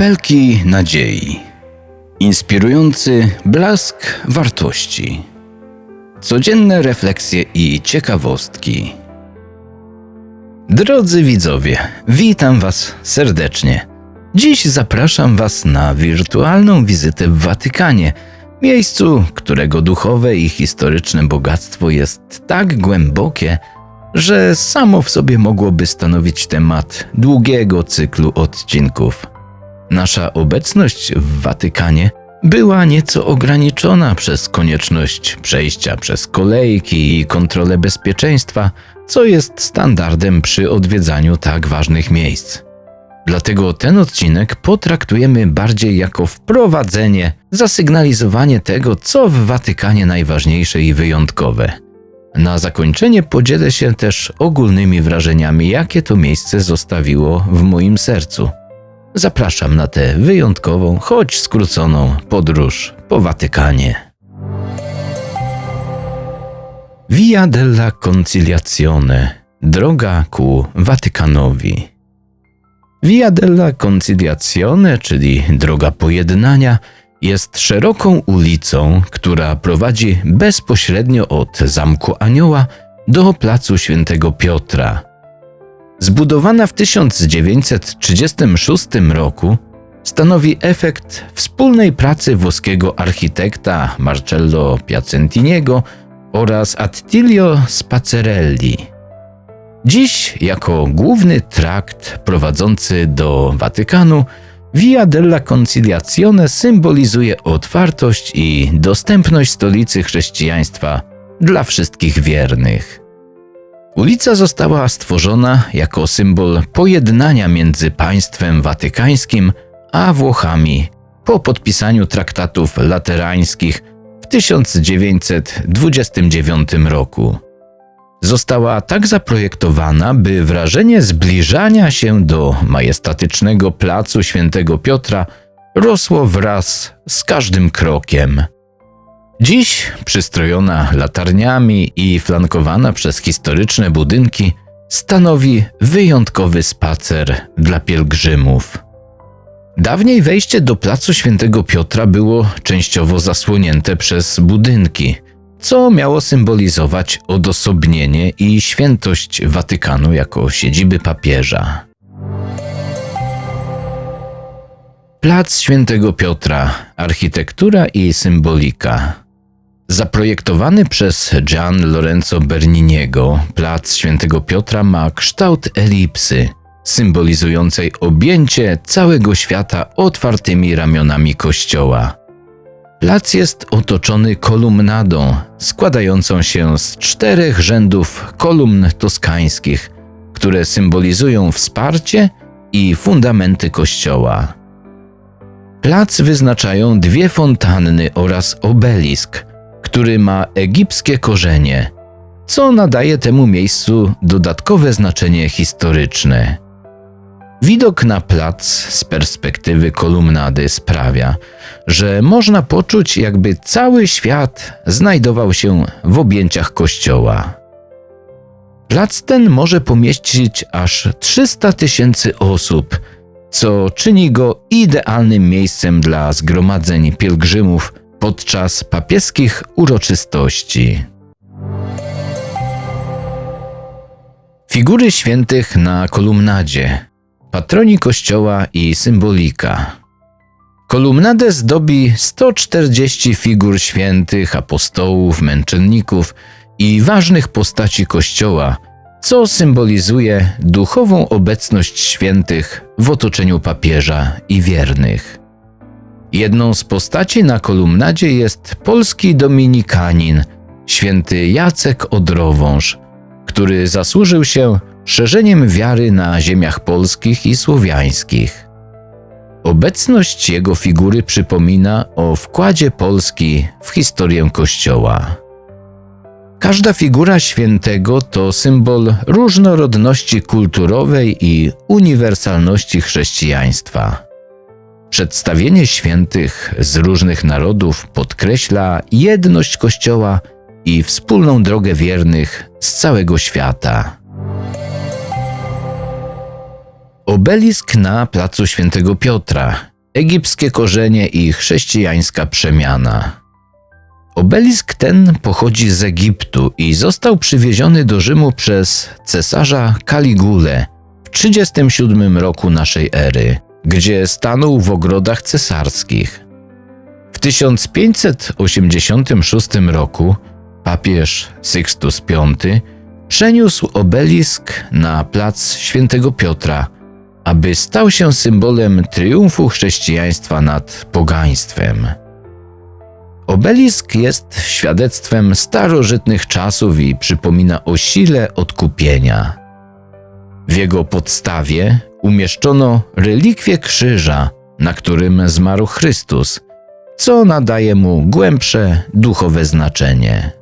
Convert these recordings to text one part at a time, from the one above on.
Kropelki nadziei. Inspirujący blask wartości. Codzienne refleksje i ciekawostki. Drodzy widzowie, witam Was serdecznie. Dziś zapraszam Was na wirtualną wizytę w Watykanie, miejscu, którego duchowe i historyczne bogactwo jest tak głębokie, że samo w sobie mogłoby stanowić temat długiego cyklu odcinków. Nasza obecność w Watykanie była nieco ograniczona przez konieczność przejścia przez kolejki i kontrolę bezpieczeństwa, co jest standardem przy odwiedzaniu tak ważnych miejsc. Dlatego ten odcinek potraktujemy bardziej jako wprowadzenie, zasygnalizowanie tego, co w Watykanie najważniejsze i wyjątkowe. Na zakończenie podzielę się też ogólnymi wrażeniami, jakie to miejsce zostawiło w moim sercu. Zapraszam na tę wyjątkową, choć skróconą podróż po Watykanie. Via della Conciliazione droga ku Watykanowi. Via della Conciliazione, czyli droga pojednania, jest szeroką ulicą, która prowadzi bezpośrednio od Zamku Anioła do Placu Świętego Piotra – zbudowana w 1936 roku, stanowi efekt wspólnej pracy włoskiego architekta Marcello Piacentiniego oraz Attilio Spacerelli. Dziś, jako główny trakt prowadzący do Watykanu, Via della Conciliazione symbolizuje otwartość i dostępność stolicy chrześcijaństwa dla wszystkich wiernych. Ulica została stworzona jako symbol pojednania między państwem watykańskim a Włochami po podpisaniu traktatów laterańskich w 1929 roku. Została tak zaprojektowana, by wrażenie zbliżania się do majestatycznego placu Świętego Piotra rosło wraz z każdym krokiem. Dziś, przystrojona latarniami i flankowana przez historyczne budynki, stanowi wyjątkowy spacer dla pielgrzymów. Dawniej wejście do placu Świętego Piotra było częściowo zasłonięte przez budynki, co miało symbolizować odosobnienie i świętość Watykanu jako siedziby papieża. Plac Świętego Piotra, architektura i symbolika. Zaprojektowany przez Gian Lorenzo Berniniego, plac Świętego Piotra ma kształt elipsy, symbolizującej objęcie całego świata otwartymi ramionami kościoła. Plac jest otoczony kolumnadą składającą się z czterech rzędów kolumn toskańskich, które symbolizują wsparcie i fundamenty kościoła. Plac wyznaczają dwie fontanny oraz obelisk – który ma egipskie korzenie, co nadaje temu miejscu dodatkowe znaczenie historyczne. Widok na plac z perspektywy kolumnady sprawia, że można poczuć, jakby cały świat znajdował się w objęciach kościoła. Plac ten może pomieścić aż 300 tysięcy osób, co czyni go idealnym miejscem dla zgromadzeń pielgrzymów podczas papieskich uroczystości. Figury świętych na kolumnadzie, patroni kościoła i symbolika. Kolumnadę zdobi 140 figur świętych, apostołów, męczenników i ważnych postaci kościoła, co symbolizuje duchową obecność świętych w otoczeniu papieża i wiernych. Jedną z postaci na kolumnadzie jest polski dominikanin, święty Jacek Odrowąż, który zasłużył się szerzeniem wiary na ziemiach polskich i słowiańskich. Obecność jego figury przypomina o wkładzie Polski w historię Kościoła. Każda figura świętego to symbol różnorodności kulturowej i uniwersalności chrześcijaństwa. Przedstawienie świętych z różnych narodów podkreśla jedność Kościoła i wspólną drogę wiernych z całego świata. Obelisk na placu Świętego Piotra, egipskie korzenie i chrześcijańska przemiana. Obelisk ten pochodzi z Egiptu i został przywieziony do Rzymu przez cesarza Kaligulę w 37 roku naszej ery, gdzie stanął w ogrodach cesarskich. W 1586 roku papież Sixtus V przeniósł obelisk na plac Świętego Piotra, aby stał się symbolem triumfu chrześcijaństwa nad pogaństwem. Obelisk jest świadectwem starożytnych czasów i przypomina o sile odkupienia. W jego podstawie umieszczono relikwię krzyża, na którym zmarł Chrystus, co nadaje mu głębsze duchowe znaczenie.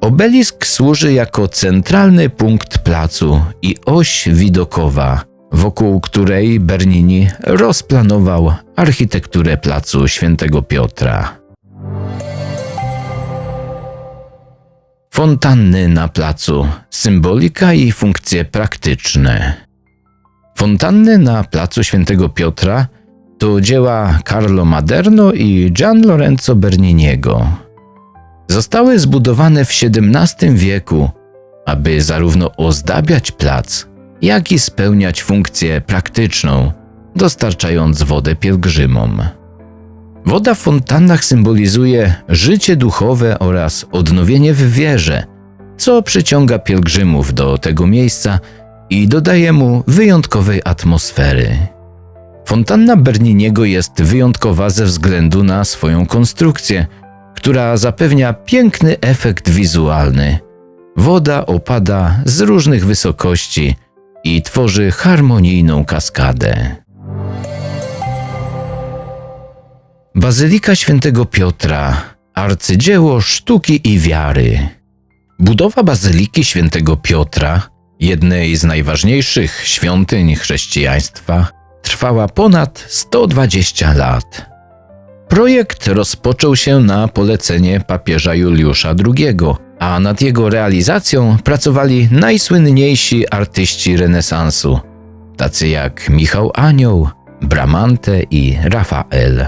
Obelisk służy jako centralny punkt placu i oś widokowa, wokół której Bernini rozplanował architekturę placu Świętego Piotra. Fontanny na placu symbolika i funkcje praktyczne. Fontanny na placu Świętego Piotra to dzieła Carlo Maderno i Gian Lorenzo Berniniego. Zostały zbudowane w XVII wieku, aby zarówno ozdabiać plac, jak i spełniać funkcję praktyczną, dostarczając wodę pielgrzymom. Woda w fontannach symbolizuje życie duchowe oraz odnowienie w wierze, co przyciąga pielgrzymów do tego miejsca i dodaje mu wyjątkowej atmosfery. Fontanna Berniniego jest wyjątkowa ze względu na swoją konstrukcję, która zapewnia piękny efekt wizualny. Woda opada z różnych wysokości i tworzy harmonijną kaskadę. Bazylika Świętego Piotra, arcydzieło sztuki i wiary. Budowa Bazyliki Świętego Piotra, jednej z najważniejszych świątyń chrześcijaństwa, trwała ponad 120 lat. Projekt rozpoczął się na polecenie papieża Juliusza II, a nad jego realizacją pracowali najsłynniejsi artyści renesansu, tacy jak Michał Anioł, Bramante i Rafael.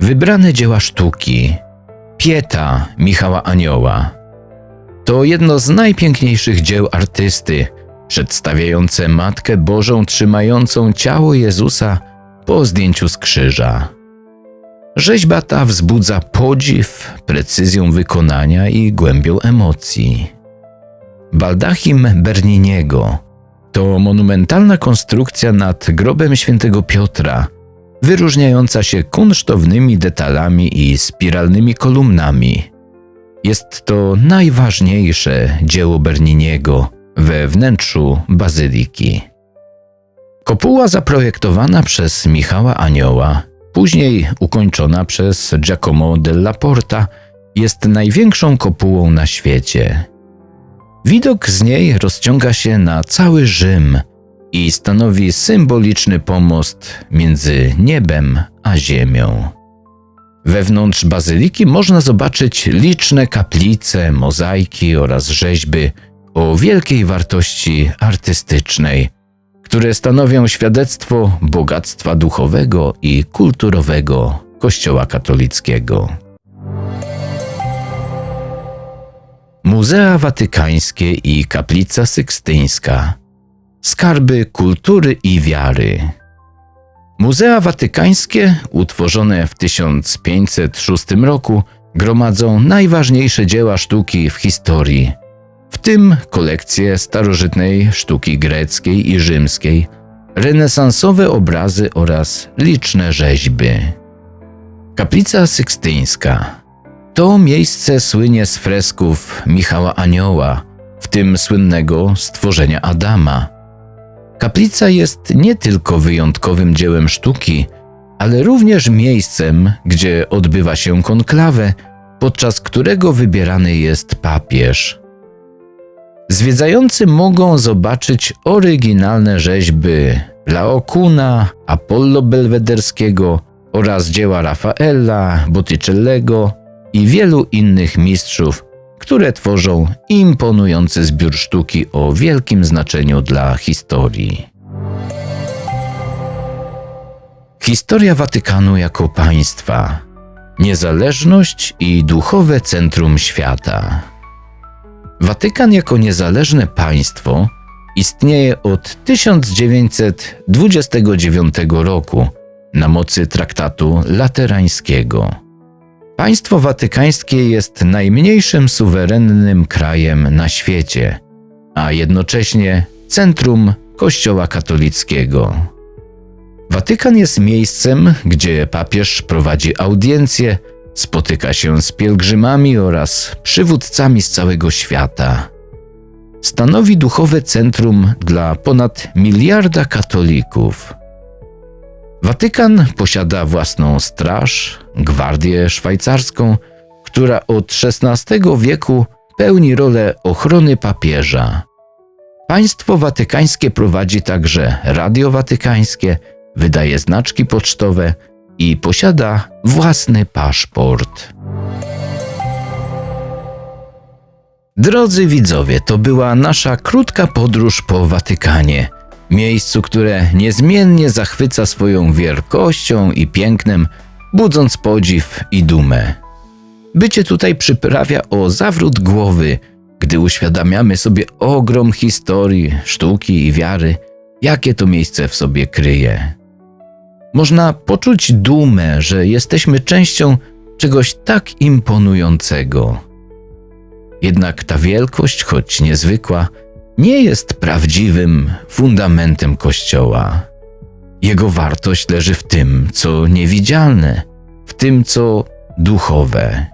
Wybrane dzieła sztuki Pieta Michała Anioła to jedno z najpiękniejszych dzieł artysty, przedstawiające Matkę Bożą trzymającą ciało Jezusa po zdjęciu z krzyża. Rzeźba ta wzbudza podziw, precyzją wykonania i głębią emocji. Baldachim Berniniego to monumentalna konstrukcja nad grobem świętego Piotra, wyróżniająca się kunsztownymi detalami i spiralnymi kolumnami. Jest to najważniejsze dzieło Berniniego we wnętrzu bazyliki. Kopuła zaprojektowana przez Michała Anioła później ukończona przez Giacomo della Porta, jest największą kopułą na świecie. Widok z niej rozciąga się na cały Rzym i stanowi symboliczny pomost między niebem a ziemią. Wewnątrz bazyliki można zobaczyć liczne kaplice, mozaiki oraz rzeźby o wielkiej wartości artystycznej – które stanowią świadectwo bogactwa duchowego i kulturowego Kościoła katolickiego. Muzea Watykańskie i Kaplica Sykstyńska Skarby kultury i wiary. Muzea Watykańskie, utworzone w 1506 roku, gromadzą najważniejsze dzieła sztuki w historii w tym kolekcje starożytnej sztuki greckiej i rzymskiej, renesansowe obrazy oraz liczne rzeźby. Kaplica Sykstyńska to miejsce słynie z fresków Michała Anioła, w tym słynnego stworzenia Adama. Kaplica jest nie tylko wyjątkowym dziełem sztuki, ale również miejscem, gdzie odbywa się konklawę, podczas którego wybierany jest papież. Zwiedzający mogą zobaczyć oryginalne rzeźby Laokuna, Apollo Belwederskiego oraz dzieła Rafaela, Botticellego i wielu innych mistrzów, które tworzą imponujący zbiór sztuki o wielkim znaczeniu dla historii. Historia Watykanu jako państwa, niezależność i duchowe centrum świata. Watykan jako niezależne państwo istnieje od 1929 roku na mocy traktatu laterańskiego. Państwo watykańskie jest najmniejszym suwerennym krajem na świecie, a jednocześnie centrum Kościoła katolickiego. Watykan jest miejscem, gdzie papież prowadzi audiencje, spotyka się z pielgrzymami oraz przywódcami z całego świata. Stanowi duchowe centrum dla ponad miliarda katolików. Watykan posiada własną straż, gwardię szwajcarską, która od XVI wieku pełni rolę ochrony papieża. Państwo watykańskie prowadzi także radio watykańskie, wydaje znaczki pocztowe i posiada własny paszport. Drodzy widzowie, to była nasza krótka podróż po Watykanie, miejscu, które niezmiennie zachwyca swoją wielkością i pięknem, budząc podziw i dumę. Bycie tutaj przyprawia o zawrót głowy, gdy uświadamiamy sobie ogrom historii, sztuki i wiary, jakie to miejsce w sobie kryje. Można poczuć dumę, że jesteśmy częścią czegoś tak imponującego. Jednak ta wielkość, choć niezwykła, nie jest prawdziwym fundamentem Kościoła. Jego wartość leży w tym, co niewidzialne, w tym, co duchowe.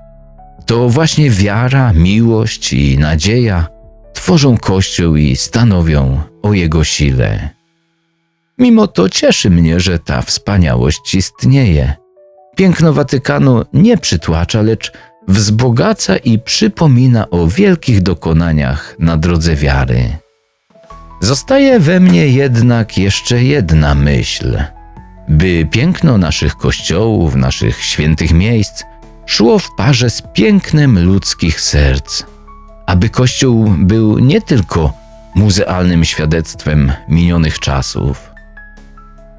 To właśnie wiara, miłość i nadzieja tworzą Kościół i stanowią o jego sile. Mimo to cieszy mnie, że ta wspaniałość istnieje. Piękno Watykanu nie przytłacza, lecz wzbogaca i przypomina o wielkich dokonaniach na drodze wiary. Zostaje we mnie jednak jeszcze jedna myśl: by piękno naszych kościołów, naszych świętych miejsc szło w parze z pięknem ludzkich serc, aby Kościół był nie tylko muzealnym świadectwem minionych czasów.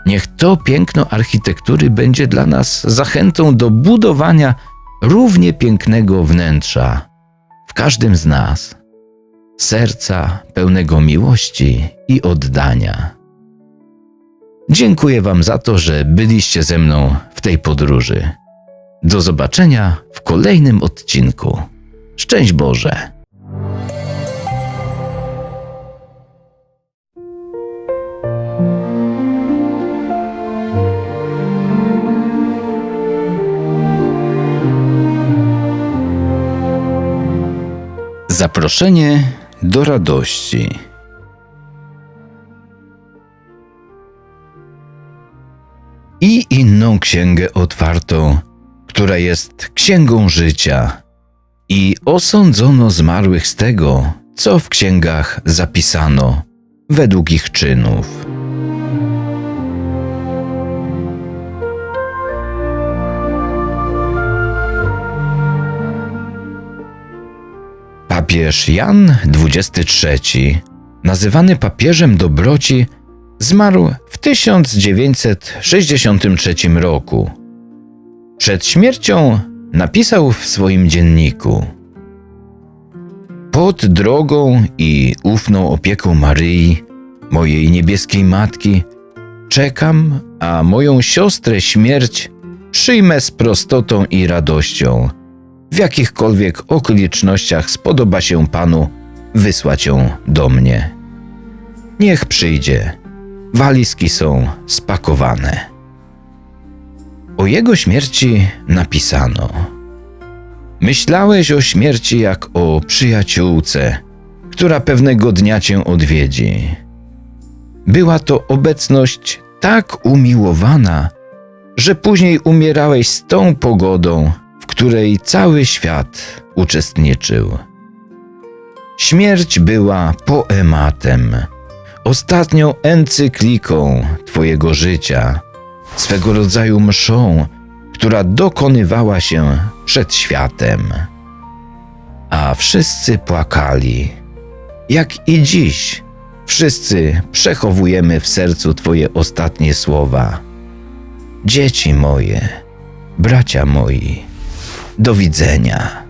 Niech to piękno architektury będzie dla nas zachętą do budowania równie pięknego wnętrza w każdym z nas, serca pełnego miłości i oddania. Dziękuję Wam za to, że byliście ze mną w tej podróży. Do zobaczenia w kolejnym odcinku. Szczęść Boże! Zaproszenie do radości. I inną księgę otwartą, która jest księgą życia, i osądzono zmarłych z tego, co w księgach zapisano, według ich czynów. Papież Jan XXIII, nazywany papieżem dobroci, zmarł w 1963 roku. Przed śmiercią napisał w swoim dzienniku: Pod drogą i ufną opieką Maryi, mojej niebieskiej matki, czekam, a moją siostrę śmierć przyjmę z prostotą i radością w jakichkolwiek okolicznościach spodoba się Panu wysłać ją do mnie. Niech przyjdzie. Walizki są spakowane. O jego śmierci napisano: Myślałeś o śmierci jak o przyjaciółce, która pewnego dnia cię odwiedzi. Była to obecność tak umiłowana, że później umierałeś z tą pogodą, której cały świat uczestniczył. Śmierć była poematem, ostatnią encykliką Twojego życia, swego rodzaju mszą, która dokonywała się przed światem. A wszyscy płakali. Jak i dziś, wszyscy przechowujemy w sercu Twoje ostatnie słowa. dzieci moje, bracia moi, do widzenia.